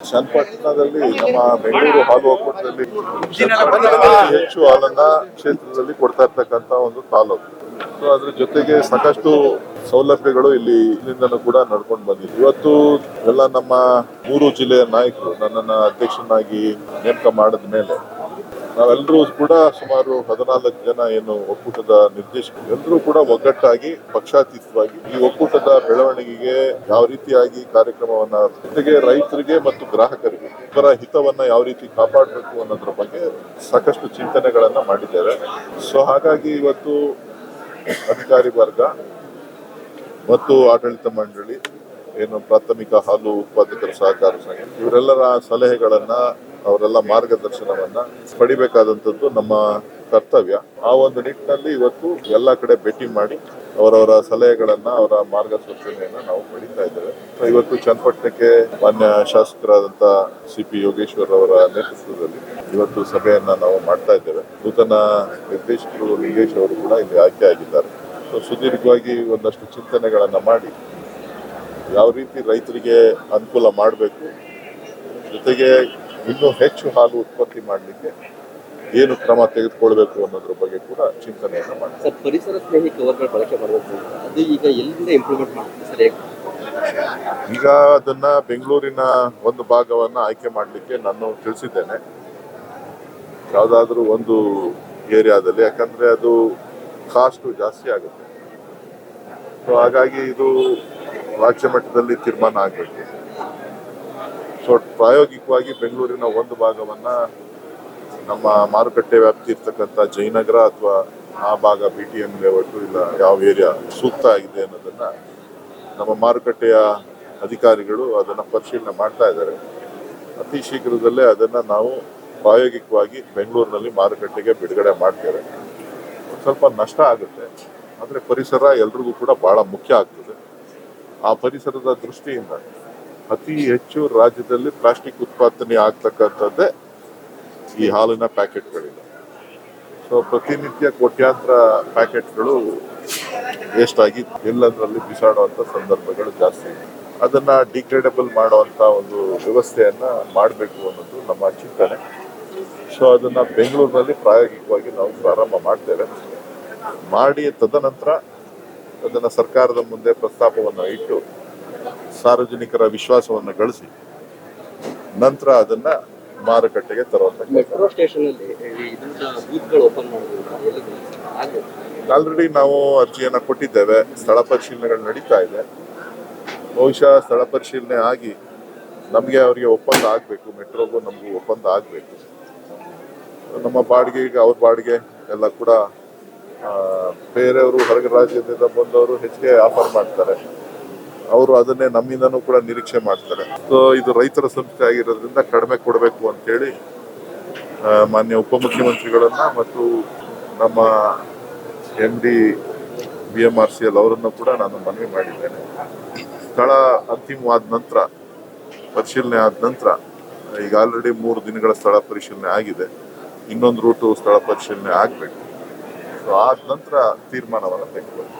ಚನ್ನಪಟ್ಟಣದಲ್ಲಿ ನಮ್ಮ ಬೆಂಗಳೂರು ಹಾಲು ಒಕ್ಕೂಟದಲ್ಲಿ ಹೆಚ್ಚು ಹಾಲನ್ನ ಕ್ಷೇತ್ರದಲ್ಲಿ ಕೊಡ್ತಾ ಇರ್ತಕ್ಕಂತ ಒಂದು ತಾಲೂಕು. ಸೊ ಅದ್ರ ಜೊತೆಗೆ ಸಾಕಷ್ಟು ಸೌಲಭ್ಯಗಳು ಇಲ್ಲಿ ಇಲ್ಲಿಂದನೂ ಕೂಡ ನಡ್ಕೊಂಡು ಬಂದಿದೆ. ಇವತ್ತು ಎಲ್ಲ ನಮ್ಮ ಮೂರು ಜಿಲ್ಲೆಯ ನಾಯಕರು ನನ್ನನ್ನ ಅಧ್ಯಕ್ಷನಾಗಿ ನೇಮಕ ಮಾಡಿದ ಮೇಲೆ ನಾವೆಲ್ಲರೂ ಕೂಡ ಸುಮಾರು ಹದಿನಾಲ್ಕು ಜನ ಏನು ಒಕ್ಕೂಟದ ನಿರ್ದೇಶಕರು, ಎಲ್ಲರೂ ಕೂಡ ಒಗ್ಗಟ್ಟಾಗಿ, ಪಕ್ಷಾತೀತವಾಗಿ ಈ ಒಕ್ಕೂಟದ ಬೆಳವಣಿಗೆಗೆ ಯಾವ ರೀತಿಯಾಗಿ ಕಾರ್ಯಕ್ರಮವನ್ನ ಜೊತೆಗೆ ರೈತರಿಗೆ ಮತ್ತು ಗ್ರಾಹಕರಿಗೆ ಇಬ್ಬರ ಹಿತವನ್ನ ಯಾವ ರೀತಿ ಕಾಪಾಡಬೇಕು ಅನ್ನೋದ್ರ ಬಗ್ಗೆ ಸಾಕಷ್ಟು ಚಿಂತನೆಗಳನ್ನ ಮಾಡಿದ್ದೇವೆ. ಸೊ ಹಾಗಾಗಿ ಇವತ್ತು ಅಧಿಕಾರಿ ವರ್ಗ ಮತ್ತು ಆಡಳಿತ ಮಂಡಳಿ ಏನು ಪ್ರಾಥಮಿಕ ಹಾಲು ಉತ್ಪಾದಕರ ಸಹಕಾರ ಸಂಘ, ಇವರೆಲ್ಲರ ಸಲಹೆಗಳನ್ನ, ಅವರೆಲ್ಲ ಮಾರ್ಗದರ್ಶನವನ್ನ ಪಡಿಬೇಕಾದಂಥದ್ದು ನಮ್ಮ ಕರ್ತವ್ಯ. ಆ ಒಂದು ನಿಟ್ಟಿನಲ್ಲಿ ಇವತ್ತು ಎಲ್ಲ ಕಡೆ ಭೇಟಿ ಮಾಡಿ ಅವರವರ ಸಲಹೆಗಳನ್ನ, ಅವರ ಮಾರ್ಗಸೂಚನೆಯನ್ನ ನಾವು ಪಡಿತಾ ಇದ್ದೇವೆ. ಇವತ್ತು ಚನ್ನಪಟ್ಟಣಕ್ಕೆ ಮಾನ್ಯ ಶಾಸಕರಾದಂಥ ಸಿ ಪಿ ಯೋಗೇಶ್ವರ್ ಅವರ ನೇತೃತ್ವದಲ್ಲಿ ಇವತ್ತು ಸಭೆಯನ್ನ ನಾವು ಮಾಡ್ತಾ ಇದ್ದೇವೆ. ನೂತನ ನಿರ್ದೇಶಕರು ಲಿಂಗೇಶ್ ಅವರು ಕೂಡ ಇಲ್ಲಿ ಆಯ್ಕೆ ಆಗಿದ್ದಾರೆ. ಸುದೀರ್ಘವಾಗಿ ಒಂದಷ್ಟು ಚಿಂತನೆಗಳನ್ನ ಮಾಡಿ ಯಾವ ರೀತಿ ರೈತರಿಗೆ ಅನುಕೂಲ ಮಾಡಬೇಕು ಜೊತೆಗೆ ಇನ್ನೂ ಹೆಚ್ಚು ಹಾಲು ಉತ್ಪತ್ತಿ ಮಾಡಲಿಕ್ಕೆ ಏನು ಕ್ರಮ ತೆಗೆದುಕೊಳ್ಬೇಕು ಅನ್ನೋದ್ರ ಬಗ್ಗೆ ಕೂಡ ಚಿಂತನೆಯನ್ನು ಮಾಡಿ ಸರ್ ಪರಿಸರ ಸ್ನೇಹಿ ಕವರ್ಗಳು ಬಳಕೆ ಮಾಡಬೇಕು. ಅದು ಈಗ ಎಲ್ಲಿಂದ ಇಂಪ್ರೂವ್ಮೆಂಟ್ ಮಾಡ್ತೀವಿ ಸರ್ ಈಗ ಅದನ್ನ ಬೆಂಗಳೂರಿನ ಒಂದು ಭಾಗವನ್ನ ಆಯ್ಕೆ ಮಾಡಲಿಕ್ಕೆ ನಾನು ತಿಳಿಸಿದ್ದೇನೆ. ಯಾವುದಾದ್ರೂ ಒಂದು ಏರಿಯಾದಲ್ಲಿ ಯಾಕಂದ್ರೆ ಅದು ಕಾಸ್ಟ್ ಜಾಸ್ತಿ ಆಗುತ್ತೆ. ಸೊ ಹಾಗಾಗಿ ಇದು ರಾಜ್ಯ ಮಟ್ಟದಲ್ಲಿ ತೀರ್ಮಾನ ಆಗಬೇಕು. ಸೊ ಪ್ರಾಯೋಗಿಕವಾಗಿ ಬೆಂಗಳೂರಿನ ಒಂದು ಭಾಗವನ್ನ ನಮ್ಮ ಮಾರುಕಟ್ಟೆ ವ್ಯಾಪ್ತಿ ಇರ್ತಕ್ಕಂಥ ಜಯನಗರ ಅಥವಾ ಆ ಭಾಗ ಬಿ ಟಿ ಎಂ ಲೇಔಟು ಇಲ್ಲ, ಯಾವ ಏರಿಯಾ ಸೂಕ್ತ ಆಗಿದೆ ಅನ್ನೋದನ್ನ ನಮ್ಮ ಮಾರುಕಟ್ಟೆಯ ಅಧಿಕಾರಿಗಳು ಅದನ್ನು ಪರಿಶೀಲನೆ ಮಾಡ್ತಾ ಇದ್ದಾರೆ. ಅತಿ ಶೀಘ್ರದಲ್ಲೇ ಅದನ್ನ ನಾವು ಪ್ರಾಯೋಗಿಕವಾಗಿ ಬೆಂಗಳೂರಿನಲ್ಲಿ ಮಾರುಕಟ್ಟೆಗೆ ಬಿಡುಗಡೆ ಮಾಡ್ತೇವೆ. ಸ್ವಲ್ಪ ನಷ್ಟ ಆಗುತ್ತೆ, ಆದರೆ ಪರಿಸರ ಎಲ್ರಿಗೂ ಕೂಡ ಬಹಳ ಮುಖ್ಯ ಆಗ್ತದೆ. ಆ ಪರಿಸರದ ದೃಷ್ಟಿಯಿಂದ ಅತಿ ಹೆಚ್ಚು ರಾಜ್ಯದಲ್ಲಿ ಪ್ಲಾಸ್ಟಿಕ್ ಉತ್ಪಾದನೆ ಆಗ್ತಕ್ಕಂಥದ್ದೇ ಈ ಹಾಲಿನ ಪ್ಯಾಕೆಟ್ಗಳಿಂದ. ಸೊ, ಪ್ರತಿನಿತ್ಯ ಕೋಟ್ಯಾಂತರ ಪ್ಯಾಕೆಟ್ಗಳು ವೇಸ್ಟ್ ಆಗಿ ಎಲ್ಲದರಲ್ಲಿ ಬಿಸಾಡುವಂಥ ಸಂದರ್ಭಗಳು ಜಾಸ್ತಿ. ಇದೆ ಅದನ್ನು ಡಿಗ್ರೇಡಬಲ್ ಮಾಡುವಂಥ ಒಂದು ವ್ಯವಸ್ಥೆಯನ್ನು ಮಾಡಬೇಕು ಅನ್ನೋದು ನಮ್ಮ ಚಿಂತನೆ. ಸೊ, ಅದನ್ನು ಬೆಂಗಳೂರಿನಲ್ಲಿ ಪ್ರಾಯೋಗಿಕವಾಗಿ ನಾವು ಪ್ರಾರಂಭ ಮಾಡ್ತೇವೆ. ಮಾಡಿ ತದನಂತರ ಅದನ್ನ ಸರ್ಕಾರದ ಮುಂದೆ ಪ್ರಸ್ತಾಪವನ್ನು ಇಟ್ಟು ಸಾರ್ವಜನಿಕರ ವಿಶ್ವಾಸವನ್ನು ಗಳಿಸಿ ನಂತರ ಅದನ್ನ ಮಾರುಕಟ್ಟೆಗೆ ತರುವಂತ ಆಲ್ರೆಡಿ ನಾವು ಅರ್ಜಿಯನ್ನ ಕೊಟ್ಟಿದ್ದೇವೆ. ಸ್ಥಳ ಪರಿಶೀಲನೆಗಳು ನಡೀತಾ ಇದೆ. ಬಹುಶಃ ಸ್ಥಳ ಪರಿಶೀಲನೆ ಆಗಿ ನಮಗೆ ಅವರಿಗೆ ಒಪ್ಪಂದ ಆಗಬೇಕು. ಮೆಟ್ರೋಗೂ ನಮಗೂ ಒಪ್ಪಂದ ಆಗಬೇಕು. ನಮ್ಮ ಬಾಡಿಗೆ ಈಗ ಅವ್ರ ಬಾಡಿಗೆ ಎಲ್ಲ ಕೂಡ ಬೇರೆಯವರು ಹೊರಗೆ ರಾಜ್ಯದಿಂದ ಬಂದವರು ಹೆಚ್ಚಿಗೆ ಆಫರ್ ಮಾಡ್ತಾರೆ. ಅವರು ಅದನ್ನೇ ನಮ್ಮಿಂದನೂ ಕೂಡ ನಿರೀಕ್ಷೆ ಮಾಡ್ತಾರೆ. ಸೊ ಇದು ರೈತರ ಸಂಸ್ಥೆ ಆಗಿರೋದ್ರಿಂದ ಕಡಿಮೆ ಕೊಡಬೇಕು ಅಂತೇಳಿ ಮಾನ್ಯ ಉಪಮುಖ್ಯಮಂತ್ರಿಗಳನ್ನು ಮತ್ತು ನಮ್ಮ M D B M R C L ಅವರನ್ನು ಕೂಡ ನಾನು ಮನವಿ ಮಾಡಿದ್ದೇನೆ. ಸ್ಥಳ ಅಂತಿಮವಾದ ನಂತರ, ಪರಿಶೀಲನೆ ಆದ ನಂತರ, ಈಗ ಆಲ್ರೆಡಿ ಮೂರು ದಿನಗಳ ಸ್ಥಳ ಪರಿಶೀಲನೆ ಆಗಿದೆ. ಇನ್ನೊಂದು ರೂಟು ಸ್ಥಳ ಪರಿಶೀಲನೆ ಆಗಬೇಕು. ಆದ ನಂತರ ತೀರ್ಮಾನವನ್ನು ತೆಗೆದುಕೊಳ್ಳಿ